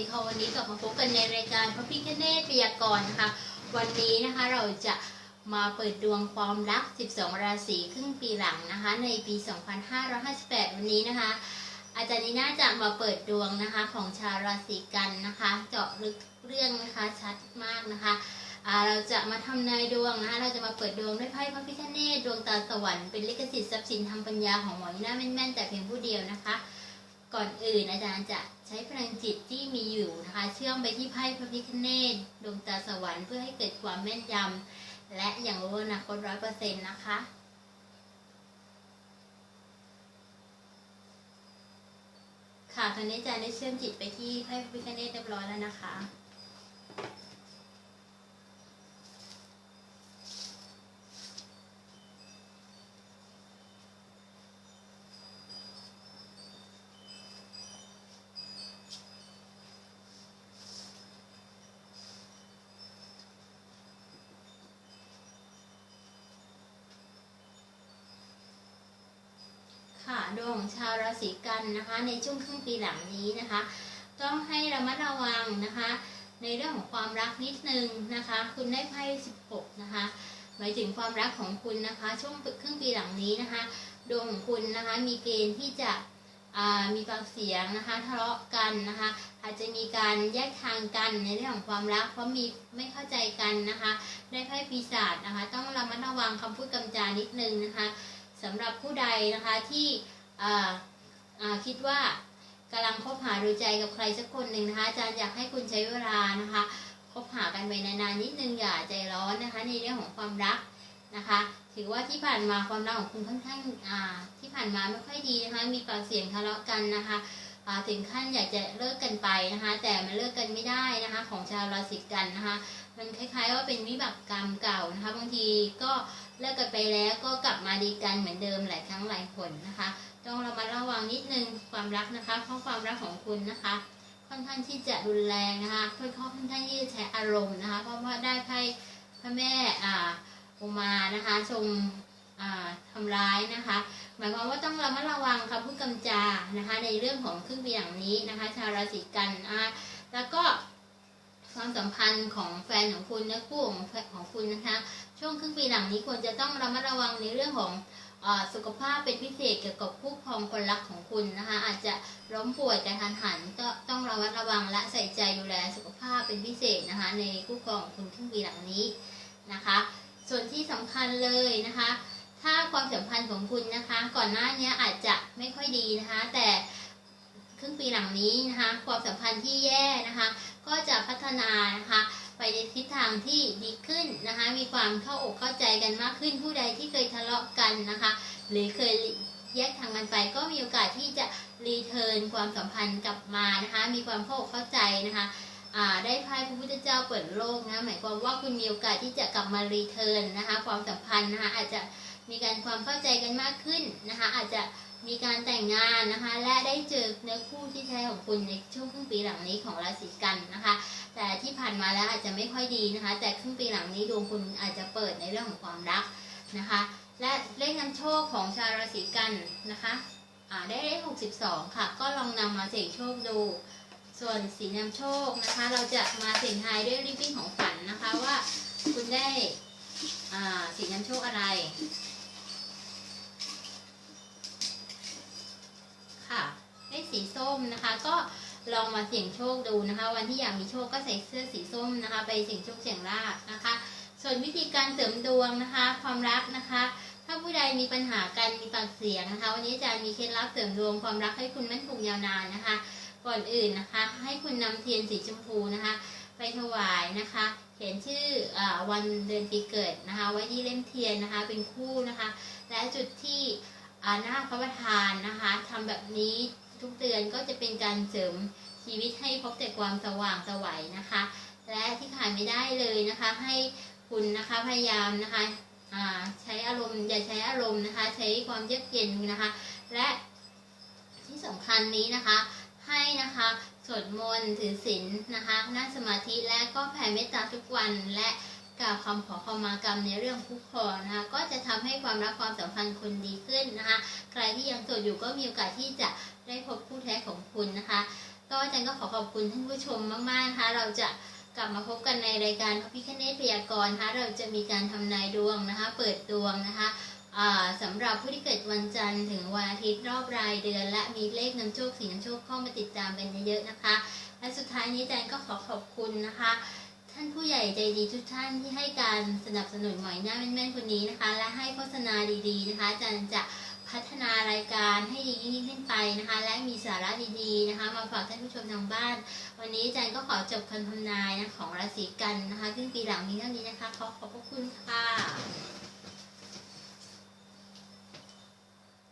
ดีค่ะวันนี้กลับมาพบกันในรายการพระพิคเนตพยากรณ์นะคะ วันนี้นะคะเราจะมาเปิดดวงความรัก 12 ราศีครึ่งปีหลังนะคะ ในปี 2558 วันนี้นะคะ อาจารย์นีน่าจะมาเปิดดวงนะคะของชาวราศีกันนะคะ เจาะลึกเรื่องนะคะชัดมากนะคะเราจะมาทำนายดวงนะคะเราจะมาเปิดดวงด้วยไพ่พระพิฆเนศดวงตาสวรรค์เป็นลิขสิทธิ์ทรัพย์สินทางปัญญาของหมอนีน่าแม่นๆแต่เพียงผู้เดียวนะคะ ก่อนอื่นอาจารย์จะ ใช้พลังจิตที่มีอยู่นะคะ เชื่อมไปที่ไพ่พระพิคเนตดวงตาสวรรค์เพื่อให้เกิดความแม่นยำและอย่างรู้อนาคตร้อยเปอร์เซ็นต์นะคะค่ะตอนนี้อาจารย์ได้เชื่อมจิตไปที่ไพ่พระพิคเนตเรียบร้อยแล้วนะคะ ดวงชาวราศีกันนะคะ ในช่วงครึ่งปีหลังนี้นะคะ ต้องให้ระมัดระวังนะคะ ในเรื่องของความรักนิดนึงนะคะ คุณได้ไพ่16 นะคะหมายถึงความรักของคุณนะคะ ช่วงครึ่งปีหลังนี้นะคะ ดวงของคุณนะคะมีเกณฑ์ที่จะมีปากเสียงนะคะทะเลาะกันนะคะ อาจจะมีการแยกทางกันในเรื่องของความรักเพราะมีไม่เข้าใจกันนะคะ ได้ไพ่ปีศาจนะคะ ต้องระมัดระวังคำพูดกำจานิดนึงนะคะสำหรับผู้ใดนะคะที่ อ่าอ่าคิดว่ากำลังคบหาดูใจกับใครสักคนหนึ่งนะคะอาจารย์อยากให้คุณใช้เวลานะคะคบหากันไปนานๆนิดนึงอย่าใจร้อนนะคะ ในเรื่องของความรักนะคะ ถือว่าที่ผ่านมาความรักของคุณค่อนข้างอ่าที่ผ่านมาไม่ค่อยดีนะคะมีปากเสียงทะเลาะกันนะคะถึงขั้นอยากจะเลิกกันไปนะคะ แต่มันเลิกกันไม่ได้นะคะ ของชาวราศีกันนะคะ มันคล้ายๆว่าเป็นวิบากกรรมเก่านะคะ บางทีก็ เลิกกันไปแล้วก็กลับมาดีกันเหมือนเดิมหลายครั้งหลายผลนะคะ ต้องระมัดระวังนิดนึงความรักนะคะเพราะความรักของคุณนะคะ ค่อนข้างที่จะรุนแรงนะคะค่อนข้างที่จะใช้อารมณ์นะคะ เพราะว่าได้ไพ่พระแม่อ่าอุมานะคะทรงอ่าทำร้ายนะคะ หมายความว่าต้องระมัดระวังคำพูดกำจานะคะ ในเรื่องของครึ่งปีหลังนี้นะคะ ชาวราศีกันอ่าแล้วก็ความสัมพันธ์ของแฟนของคุณและคู่ของของคุณนะคะ ช่วงครึ่งปีหลังนี้ควรจะต้องระมัดระวังในเรื่องของอสุขภาพเป็นพิเศษเกี่ยวกับผู้ครองคนรักของคุณนะคะ อาจจะล้มป่วยกระทันหันก็ต้องระมัดระวังและใส่ใจดูแลสุขภาพเป็นพิเศษนะคะ ในคู่ครองของคุณครึ่งปีหลังนี้นะคะ ส่วนที่สำคัญเลยนะคะ ถ้าความสัมพันธ์ของคุณนะคะ ก่อนหน้านี้อาจจะไม่ค่อยดีนะคะ แต่ครึ่งปีหลังนี้นะคะ ความสัมพันธ์ที่แย่นะคะ ก็จะพัฒนานะคะ ไปในทิศทางที่ดีขึ้นนะคะ มีความเข้าอกเข้าใจกันมากขึ้น ผู้ใดที่เคยทะเลาะกันนะคะ หรือเคยแยกทางกันไปก็มีโอกาสที่จะรีเทิร์นความสัมพันธ์กลับมานะคะ มีความเข้าอกเข้าใจนะคะได้ไพ่พระพุทธเจ้าเปิดโลกนะหมายความว่าคุณมีโอกาสที่จะกลับมารีเทิร์นนะคะ ความสัมพันธ์นะคะอาจจะมีการความเข้าใจกันมากขึ้นนะคะ อาจจะมีการแต่งงานนะคะ และได้เจอเนื้อคู่ที่แท้ของคุณในช่วงครึ่งปีหลังนี้ของราศีกันนะคะ แต่ที่ผ่านมาแล้วอาจจะไม่ค่อยดีนะคะ แต่ครึ่งปีหลังนี้ดวงคุณอาจจะเปิดในเรื่องของความรักนะคะ และเลขนำโชคของชาวราศีกันนะคะอ่าได้เลข62 ค่ะ ก็ลองนำมาเสี่ยงโชคดู ส่วนสีนำโชคนะคะ เราจะมาเสี่ยงทายด้วยริบบิ้นของฝันนะคะว่าคุณได้อ่าสีนำโชคอะไรค่ะได้สีส้มนะคะ ก็ ลองมาเสี่ยงโชคดูนะคะ วันที่อยากมีโชคก็ใส่เสื้อสีส้มนะคะ ไปเสี่ยงโชคเสี่ยงลาภนะคะ ส่วนวิธีการเสริมดวงนะคะ ความรักนะคะ ถ้าผู้ใดมีปัญหากันมีปากเสียงนะคะ วันนี้อาจารย์มีเคล็ดลับเสริมดวงความรักให้คุณมั่นคงยาวนานนะคะ ก่อนอื่นนะคะ ให้คุณนำเทียนสีชมพูนะคะ ไปถวายนะคะ เขียนชื่ออวันเดือนปีเกิดนะคะ ไว้ที่เล่มเทียนนะคะ เป็นคู่นะคะ และจุดที่หน้าพระประธานนะคะทำแบบนี้ ทุกเดือนก็จะเป็นการเสริมชีวิตให้พบแต่ความสว่างสวัยนะคะ และที่ขาดไม่ได้เลยนะคะ ให้คุณนะคะพยายามนะคะใช้อารมณ์อย่าใช้อารมณ์นะคะ ใช้ความเยือกเย็นนะคะ และที่สำคัญนี้นะคะ ให้นะคะสวดมนต์ถือศีลนะคะนั่งสมาธิและก็แผ่เมตตาทุกวันและกล่าวคำขอขมากรรมในเรื่องคู่ครองนะคะ ก็จะทำให้ความรักความสัมพันธ์คุณดีขึ้นนะคะ ใครที่ยังโสดอยู่ก็มีโอกาสที่จะ อาจารย์ก็ขอบคุณท่านผู้ชมมากๆนะคะเราจะกลับมาพบกันในรายการพระพิคเนตพยากรณ์นะคะเราจะมีการทำนายดวงนะคะ เปิดดวงนะคะสำหรับผู้ที่เกิดวันจันทร์ถึงวันอาทิตย์รอบรายเดือน และมีเลขนำโชคสีนำโชคเข้ามาติดตามกันเยอะๆนะคะ และสุดท้ายนี้อาจารย์ก็ขอขอบคุณนะคะ ท่านผู้ใหญ่ใจดีทุกท่านที่ให้การสนับสนุนหมอยหน้าแม่นๆคนนี้นะคะ และให้โฆษณาดีๆนะคะอาจารย์จะ พัฒนารายการให้ดียิ่งขึ้นไปนะคะ และมีสาระดีๆนะคะ มาฝากท่านผู้ชมทางบ้าน วันนี้อาจารย์ก็ขอจบคำทำนายนะของราศีกันนะคะซึ่งปีหลังนี้เท่านี้นะคะขอขอบพระคุณค่ะ